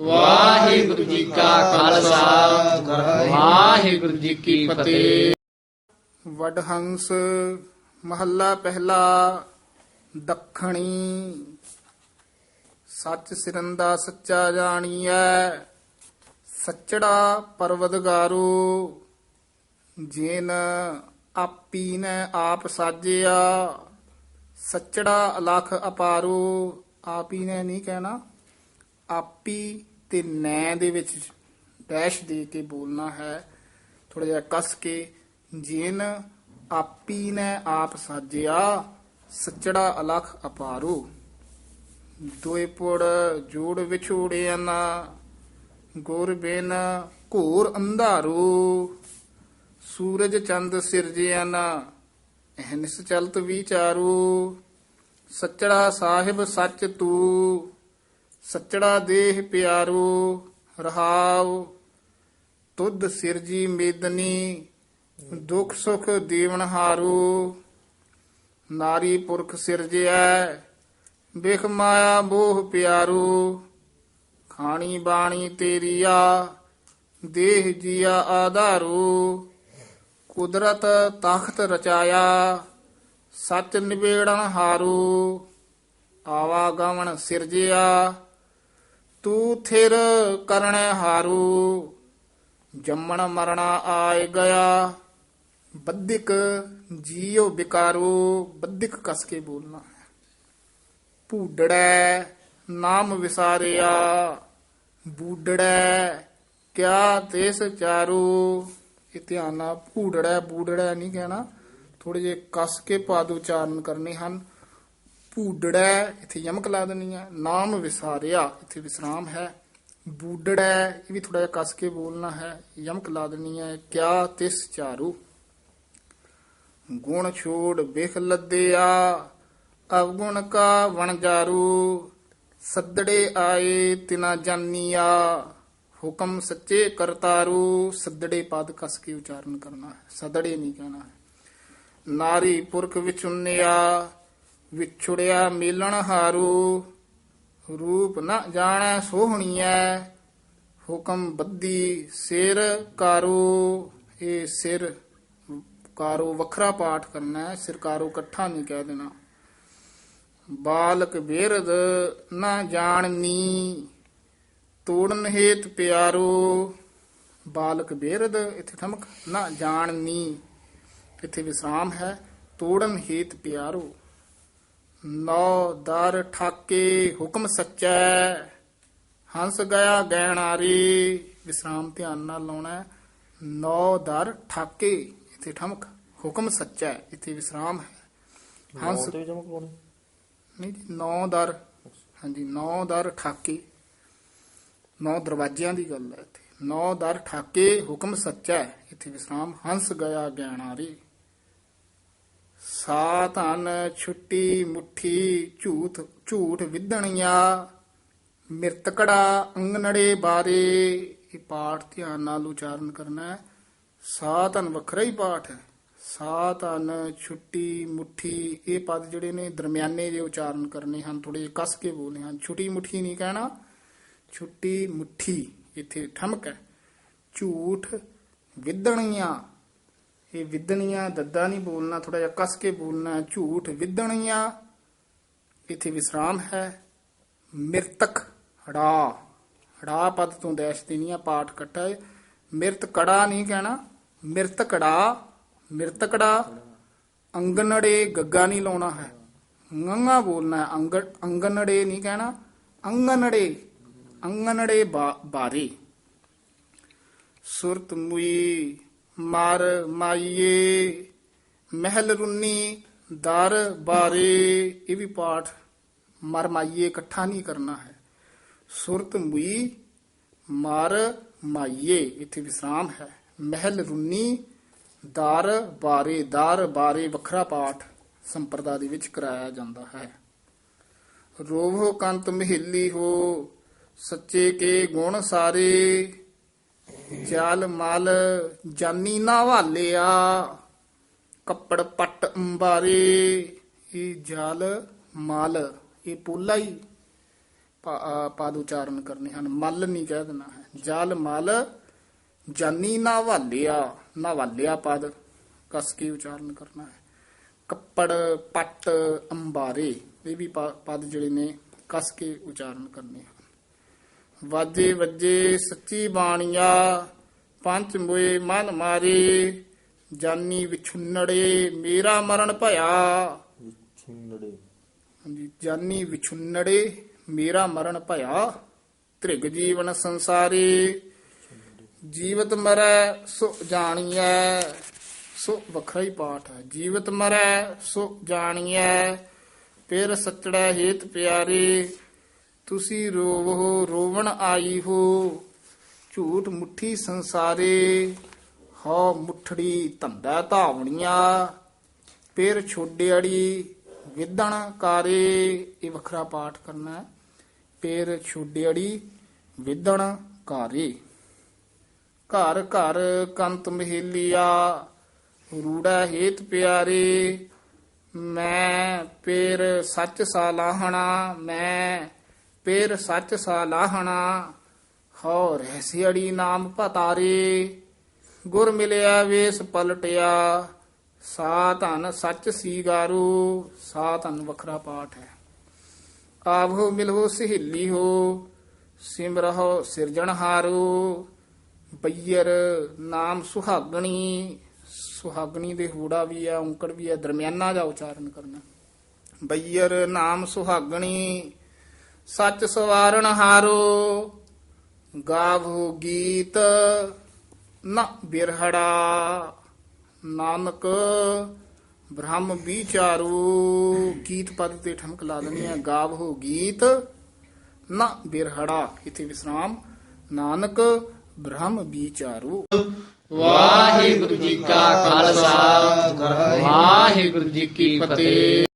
ਵਾਹਿਗੁਰੂ ਜੀ ਕਾ ਖਾਲਸਾ। ਵਾਹਿਗੁਰੂ ਜੀ ਕੀ ਫਤਿਹ। ਵਡਹੰਸ ਮਹੱਲਾ ਪਹਿਲਾ, ਦੱਖਣੀ। ਸੱਚ ਸਿਰੰਦਾ ਸੱਚਾ ਜਾਣੀਐ, ਸੱਚੜਾ ਪਰਵਦਗਾਰੂ। ਜਿਨ ਆਪੀ ਨੇ ਆਪ ਸਾਜਿਆ, ਸੱਚੜਾ ਅਲਖ ਅਪਾਰੂ। ਆਪੀ ਨੇ ਨਹੀਂ ਕਹਿਣਾ? ਆਪੀ ਤੇ ਨੈ ਦੇ ਵਿੱਚ ਡੈਸ਼ ਦੇ ਕੇ ਬੋਲਣਾ ਹੈ। ਥੋੜਾ ਜਿਹਾ ਕਸ ਕੇ, ਜਿਨ ਆਪੀ ਨੇ ਆਪ ਸਾਜਿਆ, ਸੱਚੜਾ ਅਲਖ ਅਪਾਰੂ। ਦੋਏ ਪੁੜ ਜੋੜ ਵਿਛੋੜਿਆ ਨਾ ਗੁਰ ਬਿਨ ਘੋਰ ਅੰਧਾਰੂ। ਸੂਰਜ ਚੰਦ ਸਿਰਜਿਆ ਨਾ ਅਹਨਿਸ ਚਲਤ ਵਿਚਾਰੂ। ਸੱਚੜਾ ਸਾਹਿਬ ਸੱਚ ਤੂੰ। ਸੱਚੜਾ ਦੇਹ ਪਿਆਰੂ, ਰਹਾਉ, ਤੁਧ ਸਿਰਜੀ ਮੇਦਨੀ, ਦੁਖ ਸੁਖ ਦੀਵਨ ਹਾਰੂ। ਨਾਰੀ ਪੁਰਖ ਸਿਰਜਿਐ, ਬਿਖ ਮਾਇਆ ਮੋਹ ਪਿਆਰੂ। ਖਾਣੀ ਬਾਣੀ ਤੇਰੀਆ ਦੇਹ ਜੀਆ ਆਧਾਰੂ। ਕੁਦਰਤ ਤਖਤ ਰਚਾਇਆ, ਸਚ ਨਿਬੇੜਨ ਹਾਰੂ। ਆਵਾ ਗਵਨ ਸਿਰਜਿਆ ਤੂੰ ਥਿਰ ਕਰਣੈ ਹਾਰੂ ਜੰਮਣ ਮਰਣਾ ਆਏ ਗਿਆ ਬੱਧਿਕ ਜੀਉ ਵਿਕਾਰੂ ਬੱਧਿਕ ਕਸ ਕੇ ਬੋਲਣਾ ਹੈ ਭੂਡੜੈ ਨਾਮ ਵਿਸਾਰਿਆ ਬੂਡੜੈ ਕਿਆ ਤਿਸ ਚਾਰੂ ਇਹ ਧਿਆਨ ਨਾਲ ਭੂਡੜੈ ਬੂਡੜੈ ਨਹੀਂ ਕਹਿਣਾ ਥੋੜੇ ਜੇ ਕਸ ਕੇ ਪਾਦ ਉਚਾਰਨ ਕਰਨੇ ਹਨ ਭੂਡੜੈ, ਇੱਥੇ ਯਮਕ ਲਾ ਦੇਣੀ ਹੈ ਨਾਮ ਵਿਸਾਰਿਆ, ਇੱਥੇ ਵਿਸਰਾਮ ਹੈ। ਬੂਡੜੈ, ਇਹ ਵੀ ਥੋੜਾ ਜਿਹਾ ਕਸ ਕੇ ਬੋਲਣਾ ਹੈ, ਯਮਕ ਲਾ ਦੇਣੀ ਹੈ ਕਿਆ ਤਿਸ ਚਾਰੂ? ਗੁਣ ਛੋੜ ਬਿਖ ਲੱਦਿਆ ਅਵਗੁਣ ਕਾ ਵਣਜਾਰੂ ਸੱਦੜੇ ਆਏ ਤਿਨਾ ਜਾਨੀਆ, ਹੁਕਮ ਸੱਚੇ ਕਰਤਾਰੂ, ਸੱਦੜੇ ਪਦ ਕਸ ਕੇ ਉਚਾਰਨ ਕਰਨਾ ਹੈ, ਸੱਦੜੇ ਨਹੀਂ ਕਹਿਣਾ ਹੈ। ਨਾਰੀ ਪੁਰਖ ਵਿਚੁੰਨਿਆ ਵਿਛੁੜਿਆ ਮੇਲਣ ਹਾਰੂ, ਰੂਪ ਨ ਜਾਣੈ ਸੋਹਣੀਐ, ਹੁਕਮ ਬੱਦੀ ਸਿਰ ਕਾਰੂ ਇਹ ਸਿਰ ਕਾਰੂ ਵੱਖਰਾ ਪਾਠ ਕਰਨਾ ਹੈ ਸਿਰ ਕਾਰੂ ਇਕੱਠਾ ਨਹੀਂ ਕਹਿ ਦੇਣਾ। ਬਾਲਕ ਬੇਰਦ ਨਾ ਜਾਣਨੀ, ਤੋੜਨ ਹੇਤ ਪਿਆਰੋ, ਬਾਲਕ ਬੇਰਦ ਇੱਥੇ ਥਮਕ ਨਾ ਜਾਣਨੀ, ਇੱਥੇ ਵਿਸਰਾਮ ਹੈ, ਤੋੜਨ ਹੇਤ ਪਿਆਰੋ। ਨੌ ਦਰ ਠਾਕੇ ਹੁਕਮ ਸੱਚੈ ਹੰਸ ਗਿਆ ਗੈਣਾਰੀ ਵਿਸਰਾਮ ਧਿਆਨ ਨਾਲ ਲਾਉਣਾ। ਨੌ ਦਰ ਠਾਕੇ ਇੱਥੇ ਠਮਕ ਹੁਕਮ ਸੱਚੈ ਇੱਥੇ ਵਿਸਰਾਮ ਹੈ। ਹੰਸ ਨਹੀਂ ਨੌ ਦਰ ਹਾਂਜੀ ਨੌ ਦਰ ਠਾਕੇ। ਨੌ ਦਰਵਾਜ਼ਿਆਂ ਦੀ ਗੱਲ ਹੈ ਇੱਥੇ। ਨੌ ਦਰ ਠਾਕੇ ਹੁਕਮ ਸੱਚਾ ਇੱਥੇ ਵਿਸਰਾਮ ਹੰਸ ਗਿਆ ਗਿਆਨਾਰੀ ਸਾ ਧਨ ਛੁੱਟੀ ਮੁੱਠੀ ਝੂਠ ਝੂਠ ਵਿਧਣੀਆਂ ਮਿਰਤਕੜਾ ਅੰਗਨੜੇ ਬਾਰੇ। ਇਹ ਪਾਠ ਧਿਆਨ ਨਾਲ ਉਚਾਰਨ ਕਰਨਾ ਹੈ। ਸਾ ਧਨ ਵੱਖਰਾ ਹੀ ਪਾਠ ਹੈ। ਸਾ ਧਨ ਛੁੱਟੀ ਮੁੱਠੀ, ਇਹ ਪਦ ਜਿਹੜੇ ਨੇ ਦਰਮਿਆਨੇ ਜੇ ਉਚਾਰਨ ਕਰਨੇ ਹਨ ਥੋੜੇ ਕੱਸ ਕੇ ਬੋਲਨੇ ਹਨ। ਛੁੱਟੀ ਮੁੱਠੀ ਨਹੀਂ ਕਹਿਣਾ। ਛੁੱਟੀ ਮੁੱਠੀ, ਇੱਥੇ ਠਮਕ ਹੈ। ਝੂਠ ਵਿਦਣੀਆਂ। ਇਹ ਵਿਦਣੀਆਂ, ਦੱਦਾ ਨਹੀਂ ਬੋਲਣਾ ਥੋੜਾ ਜਿਹਾ ਕਸ ਕੇ ਬੋਲਣਾ, ਝੂਠ ਵਿਦਣੀਆਂ। ਇੱਥੇ ਵਿਸਰਾਮ ਹੈ। ਮਿਰਤਕ ਹੜਾ। ਹੜਾ ਪਦ ਤੋਂ ਦੇਸ਼ ਦੇਣੀਆਂ, ਪਾਠ ਕੱਟਾ ਮਿਰਤ ਕੜਾ ਨਹੀਂ ਕਹਿਣਾ। ਮਿਰਤ ਕੜਾ। ਮਿਰਤ ਕੜਾ। ਅੰਗਨੜੇ ਗੱਗਾ ਨਹੀਂ ਲਾਉਣਾ ਹੈ। ਗੰਗਾ ਬੋਲਣਾ ਹੈ। ਅੰਗ, ਅੰਗਨੜੇ ਨਹੀਂ ਕਹਿਣਾ। ਅੰਗਨੜੇ। ਅੰਗਨੜੇ ਬਾ- ਬਾਰੇ। ਸੁਰਤ ਮੁਈ। ਮਰ ਮਾਈਏ, ਮਹਿਲ ਰੁੰਨੀ, ਦਰ ਬਾਰੇ, ਇਹ ਵੀ ਪਾਠ ਮਰ ਮਾਈਏ ਇਕੱਠਾ ਨਹੀਂ ਕਰਨਾ ਹੈ। ਸੁਰਤ ਮੁਈ, ਮਰ ਮਾਈਏ, ਇੱਥੇ ਵਿਸਰਾਮ ਹੈ। ਮਹਿਲ ਰੁੰਨੀ, ਦਰ ਬਾਰੇ ਦਰ ਬਾਰੇ ਵੱਖਰਾ ਪਾਠ ਸੰਪਰਦਾ ਦੇ ਵਿੱਚ ਕਰਾਇਆ ਜਾਂਦਾ ਹੈ। ਰੋਵੋ ਕੰਤ ਮਹਿਲੀ ਹੋ, ਸੱਚੇ ਕੇ ਗੁਣ ਸਾਰੇ ਜਲ ਮਲ ਜਾਨੀ ਨਾ ਵਾਲਿਆ ਕੱਪੜ ਪੱਟ ਅੰਬਾਰੇ ਇਹ ਜਲ ਮਲ ਇਹ ਪੋਲਾ ਹੀ ਪ- ਅ, ਪਦ ਉਚਾਰਨ ਕਰਨੇ ਹਨ ਮਲ ਨਹੀਂ ਕਹਿ ਦੇਣਾ ਹੈ। ਜਲ ਮਲ ਜਾਨੀ ਨਾ ਵਾਲਿਆ ਨਾ ਵਾਲਿਆ ਪਦ ਕਸ ਕੇ ਉਚਾਰਨ ਕਰਨਾ ਹੈ। ਕੱਪੜ ਪੱਟ ਅੰਬਾਰੇ ਇਹ ਵੀ ਪ- ਪਦ ਜਿਹੜੇ ਨੇ ਕਸ ਕੇ ਉਚਾਰਨ ਕਰਨੇ ਹਨ। ਵਾਜੇ ਵੱਜੇ ਸੱਚੀ ਬਾਣੀਆ ਪੰਜ ਮੋਏ ਮਨ ਮਾਰੇ ਜਾਨੀ ਵਿਛੁੰਨੜੇ ਮੇਰਾ ਮਰਨ ਭਇਆ। ਹਾਂਜੀ ਜਾਨੀ ਵਿਛੁੰਨੜੇ ਮੇਰਾ ਮਰਨ ਭਇਆ। ਤ੍ਰਿਗ ਜੀਵਨ ਸੰਸਾਰੇ ਜੀਵਤ ਮਰੈ ਸੋ ਜਾਣੀਐ ਸੋ ਵੱਖਰਾ ਹੀ ਪਾਠ ਹੈ। ਜੀਵਤ ਮਰੈ ਸੋ ਜਾਣੀਐ ਫਿਰ ਸੱਚੜਾ ਹੇਤ ਪਿਆਰੇ ਤੁਸੀਂ ਰੋਵੋ, ਰੋਵਣ ਆਈ ਹੋ। ਝੂਠ ਮੁੱਠੀ ਸੰਸਾਰੇ ਹੋ ਮੁੱਠੜੀ ਧੰਦਾ ਧਾਵਣੀਆਂ। ਫਿਰ ਛੋਡਿਆੜੀ ਵਿਦਣ ਕਾਰੇ। ਇਹ ਵੱਖਰਾ ਪਾਠ ਕਰਨਾ ਹੈ। ਫਿਰ ਛੋਡਿਆੜੀ ਵਿਦਣ ਕਾਰੇ। ਘਰ ਘਰ ਕੰਤ ਮਹਿਲੀਆ, ਰੂੜਾ ਹੇਤ ਪਿਆਰੇ। ਮੈਂ ਪੇਰ ਸੱਚ ਸਾਲਾਹਣਾ, ਮੈਂ ਪੇਰ ਸੱਚ ਸਾਲਾਹਣਾ ਹੋ ਰਹਿਸਿਆੜੀ ਨਾਮ ਪਤਾਰੇ ਗੁਰ ਮਿਲਿਆ ਵੇਸ ਪਲਟਿਆ ਸਾ ਧਨ ਸੱਚ ਸੀਗਾਰੂ ਸਾ ਧਨ ਵੱਖਰਾ ਪਾਠ ਹੈ। ਆਵੋ ਮਿਲੋ ਸਹੇਲੀ ਹੋ ਸਿਮਰਹੁ ਸਿਰਜਣਹਾਰੂ ਬਈਰ ਨਾਮ ਸੁਹਾਗਣੀ ਸੁਹਾਗਣੀ ਦੇ ਹੂੜਾ ਵੀ ਆ, ਔਂਕੜ ਵੀ ਹੈ ਦਰਮਿਆਨਾ ਦਾ ਉਚਾਰਨ ਕਰਨਾ। ਬਈਰ ਨਾਮ ਸੁਹਾਗਣੀ ਸੱਚ ਸਵਾਰਨ ਹਾਰੋ, ਗਾਵੋ ਗੀਤ ਨਾ ਬਿਰਹੜਾ। ਨਾਨਕ ਬ੍ਰਹਮ ਵਿਚਾਰੂ, ਗੀਤ ਪਦ ਤੇ ਠਮਕ ਲਾ ਦੇਣੀ ਹੈ, ਗਾਵੋ ਗੀਤ ਨਾ ਬਿਰਹੜਾ। ਇਥੇ ਵਿਸਰਾਮ, ਨਾਨਕ ਬ੍ਰਹਮ ਵਿਚਾਰੂ। ਵਾਹਿਗੁਰੂ ਜੀ ਕਾ ਖਾਲਸਾ, ਵਾਹਿਗੁਰੂ ਜੀ ਕੀ ਫਤਿਹ।